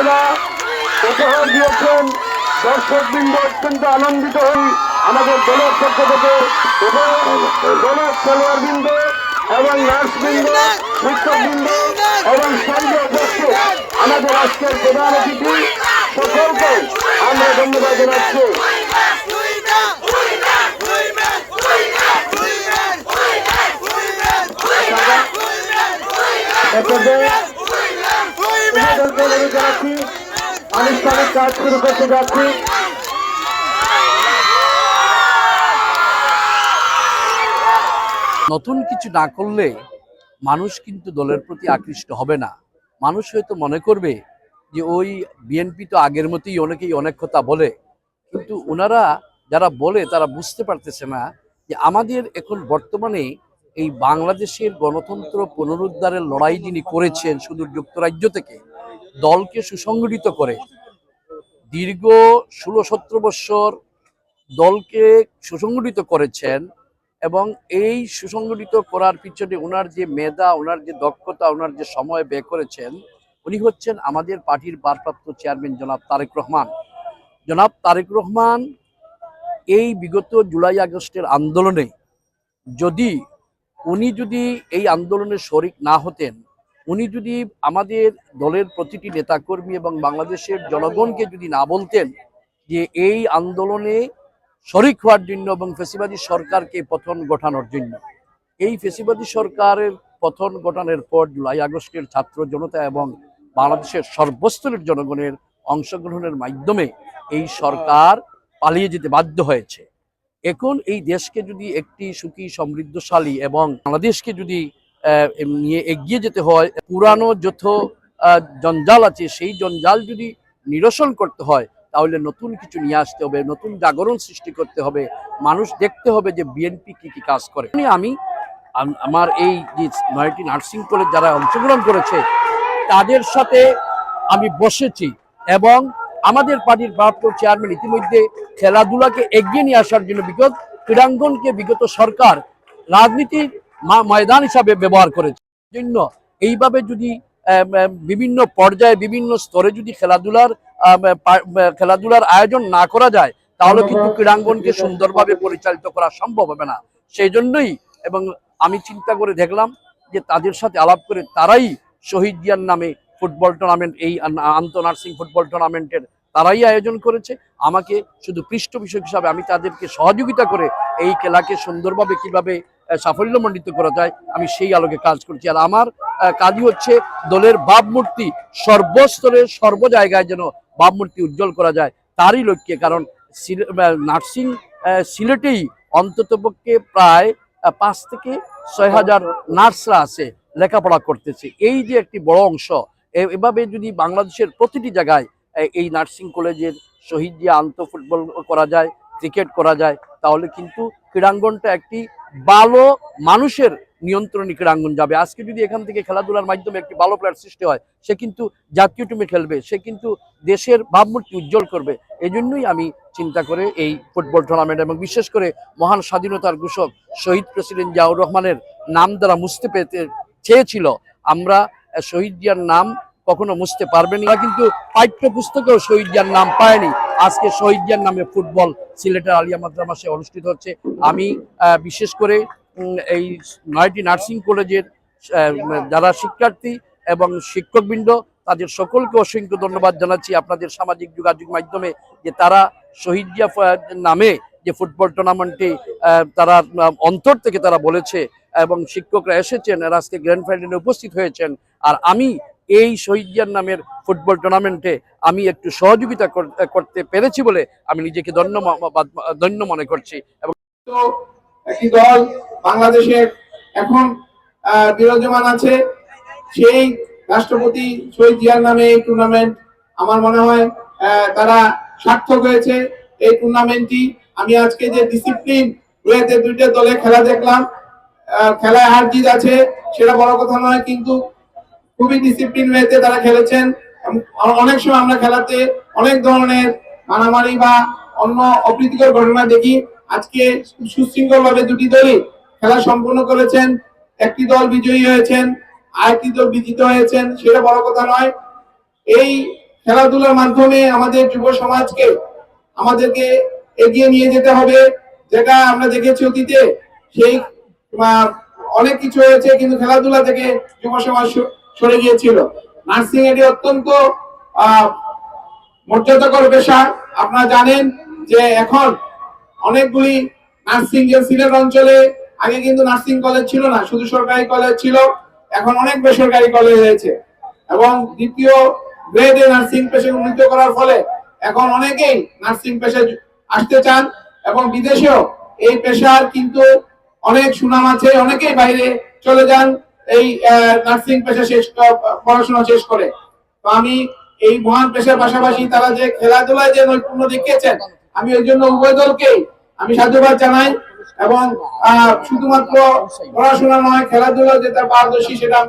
আপনারা উপহার দিয়েছেন। দর্শক বৃন্দ অত্যন্ত আনন্দিত হই আমাদের দলের পক্ষ থেকে দলের খেলোয়াড় বৃন্দ এবং নার্স বৃন্দ শিক্ষক বৃন্দ এবং সঙ্গে আমাদের আজকের প্রধান অতিথি সকলকে আমরা ধন্যবাদ জানাচ্ছি। তোমাদেরকে অনুরোধ জানাচ্ছি আনুষ্ঠানিক কাজ শুরু করতে যাচ্ছি। নতুন কিছু না করলে মানুষ কিন্তু দলের প্রতি আকৃষ্ট হবে না। মানুষ হয়তো মনে করবে যে, ওই বিএনপি তো আগের মতোই অনেকেই অনেক কথা বলে। কিন্তু ওনারা যারা বলে, তারা বুঝতে পারতেছে না যে, আমাদের এখন বর্তমানে এই বাংলাদেশের গণতন্ত্র পুনরুদ্ধারের লড়াই যিনি করেছেন শুধু যুক্তরাজ্য থেকে, দলকে সুসংগঠিত করে দীর্ঘ ষোলো সতেরো বৎসর দলকে সুসংগঠিত করেছেন এবং এই সুসংগঠিত করার পিছনে ওনার যে মেধা, ওনার যে দক্ষতা, ওনার যে সময় ব্যয় করেছেন, উনি হচ্ছেন আমাদের পার্টির ভারপ্রাপ্ত চেয়ারম্যান জনাব তারেক রহমান। জনাব তারেক রহমান এই বিগত জুলাই আগস্টের আন্দোলনে যদি, উনি যদি এই আন্দোলনে শরিক না হতেন উনি যদি আমাদের দলের প্রতিটি নেতাকর্মী এবং বাংলাদেশের জনগণকে যদি না বলতেন যে এই আন্দোলনে শরিক হওয়ার জন্য এবং ফেসিবাদী সরকারকে পতন ঘটানোর জন্য, এই ফেসিবাদী সরকারের পতন ঘটানোর পর জুলাই আগস্টের ছাত্র জনতা এবং বাংলাদেশের সর্বস্তরের জনগণের অংশগ্রহণের মাধ্যমে এই সরকার পালিয়ে যেতে বাধ্য হয়েছে। এখন এই দেশকে যদি একটি সুখী, সমৃদ্ধশালী এবং বাংলাদেশকে যদি নিয়ে এগিয়ে যেতে হয়। পুরানো আহ, জঞ্জাল আছে সেই জঞ্জাল যদি নিরসন করতে হয় তাহলে নতুন কিছু নিয়ে আসতে হবে নতুন জাগরণ সৃষ্টি করতে হবে। মানুষ দেখতে হবে যে বিএনপি কি কি কাজ করে। আমি- আমি আমার এই যে নয়টি নার্সিং কলেজ যারা অংশগ্রহণ করেছে তাদের সাথে আমি বসেছি এবং আমাদের পার্টির ভারপ্রাপ্ত চেয়ারম্যান ইতিমধ্যে খেলাধুলাকে এগিয়ে নিয়ে আসার জন্য বিগত ক্রীড়াঙ্গনকে বিগত সরকার রাজনীতির ময়দান হিসাবে ব্যবহার করেছে। জন্য এইভাবে যদি বিভিন্ন পর্যায়ে বিভিন্ন স্তরে যদি খেলাধুলার খেলাধুলার আয়োজন না করা যায় তাহলে কিন্তু ক্রীড়াঙ্গনকে সুন্দরভাবে পরিচালিত করা সম্ভব হবে না। সেই জন্যই এবং আমি চিন্তা করে দেখলাম যে তাদের সাথে আলাপ করে তারাই শহীদ জিয়ার নামে ফুটবল টুর্নামেন্ট এই আন্ত নার্সিং ফুটবল টুর্নামেন্টের তারাই আয়োজন করেছে। আমাকে শুধু পৃষ্ঠপোষক হিসাবে আমি তাদেরকে সহযোগিতা করে এই খেলাকে সুন্দরভাবে কীভাবে সাফল্যমণ্ডিত করা যায়, আমি সেই আলোকে কাজ করছি। আর আমার কাজই হচ্ছে দলের ভাবমূর্তি সর্বস্তরে সর্ব জায়গায় যেন ভাবমূর্তি উজ্জ্বল করা যায়, তারই লক্ষ্যে। কারণ নার্সিং সিলেটেই অন্ততপক্ষে প্রায় পাঁচ থেকে ছয় হাজার নার্সরা আছে, লেখাপড়া করতেছে। এই যে একটি বড় অংশ এভাবে যদি বাংলাদেশের প্রতিটি জায়গায় এই নার্সিং কলেজের শহীদ দিয়ে আন্ত ফুটবল করা যায়, ক্রিকেট করা যায়, তাহলে কিন্তু ক্রীড়াঙ্গনটা একটি ভালো মানুষের নিয়ন্ত্রণী ক্রীড়াঙ্গন যাবে। আজকে যদি এখান থেকে খেলাধুলার মাধ্যমে একটি ভালো প্লেয়ার সৃষ্টি হয়, সে কিন্তু জাতীয় টিমে খেলবে, সে কিন্তু দেশের ভাবমূর্তি উজ্জ্বল করবে। এই জন্যই আমি চিন্তা করে এই ফুটবল টুর্নামেন্ট এবং বিশেষ করে মহান স্বাধীনতার ঘোষক শহীদ প্রেসিডেন্ট জিয়াউর রহমানের নাম দ্বারা মুছতে পেতে চেয়েছিল, আমরা শহীদ জিয়ার নাম কখনো মুছতে পারবেন না। কিন্তু পাঠ্য পুস্তকেও শহীদ জিয়ার নাম পায়নি আজকে শহীদ জিয়ার নামে ফুটবল সিলেটের আলিয়া মাদ্রামাসে অনুষ্ঠিত হচ্ছে। আমি বিশেষ করে এই নয়টি নার্সিং কলেজের যারা শিক্ষার্থী এবং শিক্ষকবৃন্দ তাদের সকলকে অসংখ্য ধন্যবাদ জানাচ্ছি আপনাদের সামাজিক যোগাযোগ মাধ্যমে যে তারা শহীদ জিয়া নামে যে ফুটবল টুর্নামেন্টে আহ, তারা অন্তর থেকে তারা বলেছে এবং শিক্ষকরা এসেছেন আজকে গ্র্যান্ড ফাইনালে উপস্থিত হয়েছেন। আর আমি এই শহীদ নামের ফুটবল টুর্নামেন্টে আমি একটু সহযোগিতা কর- করতে পেরেছি বলে আমি নিজেকে ধন্য ধন্য মনে করছি এবং একটি দল বাংলাদেশের এখন বিরাজমান আছে। সেই রাষ্ট্রপতি শহীদ জিয়ার নামে এই টুর্নামেন্ট আমার মনে হয় তারা সার্থক হয়েছে। এই টুর্নামেন্টটি আমি আজকে যে ডিসিপ্লিন ওয়েতে দুইটা দলে খেলা দেখলাম। খেলায় হার জিত আছে, সেটা বড় কথা নয়, কিন্তু খুবই ডিসিপ্লিন ওয়েতে তারা খেলেছেন। অনেক সময় আমরা খেলাতে অনেক ধরনের মারামারি বা অন্য অপ্রীতিকর ঘটনা দেখি। আজকে সুশৃঙ্খল ভাবে দুটি দলই খেলা সম্পন্ন করেছেন। একটি দল বিজয়ী হয়েছেন, আরেকটি দল বিজিত হয়েছেন, সেটা বড় কথা নয়। এই খেলাধুলার মাধ্যমে আমাদের যুব সমাজকে, আমাদেরকে এগিয়ে নিয়ে যেতে হবে। যেটা আমরা দেখেছি অতীতে, সেই অনেক কিছু হয়েছে, কিন্তু খেলাধুলা থেকে যুব সমাজ সরে গিয়েছিল। নার্সিং এটি অত্যন্ত মর্যাদাকর পেশা আপনারা জানেন যে এখন অনেকগুলি নার্সিং যে সিলেট অঞ্চলে আগে কিন্তু নার্সিং কলেজ ছিল না, শুধু সরকারি কলেজ ছিল, এখন অনেক বেসরকারি কলেজ হয়েছে এবং দ্বিতীয় গ্রেডে নার্সিং পেশা উন্নীত করার ফলে এখন অনেকেই নার্সিং পেশায় আসতে চান এবং বিদেশেও এই পেশার কিন্তু অনেক সুনাম আছে, অনেকেই বাইরে চলে যান। এই নার্সিং পেশা শেষ পড়াশোনা শেষ করে। তো আমি এই মহান পেশার পাশাপাশি তারা যে খেলাধুলায় যে নৈপুণ্য দেখিয়েছেন, আমি ওই জন্য উভয় দলকেই আমি সাধুবাদ জানাই এবং শুধুমাত্র পড়াশোনা নয় খেলাধুলা যে তার পারদর্শী, সেটা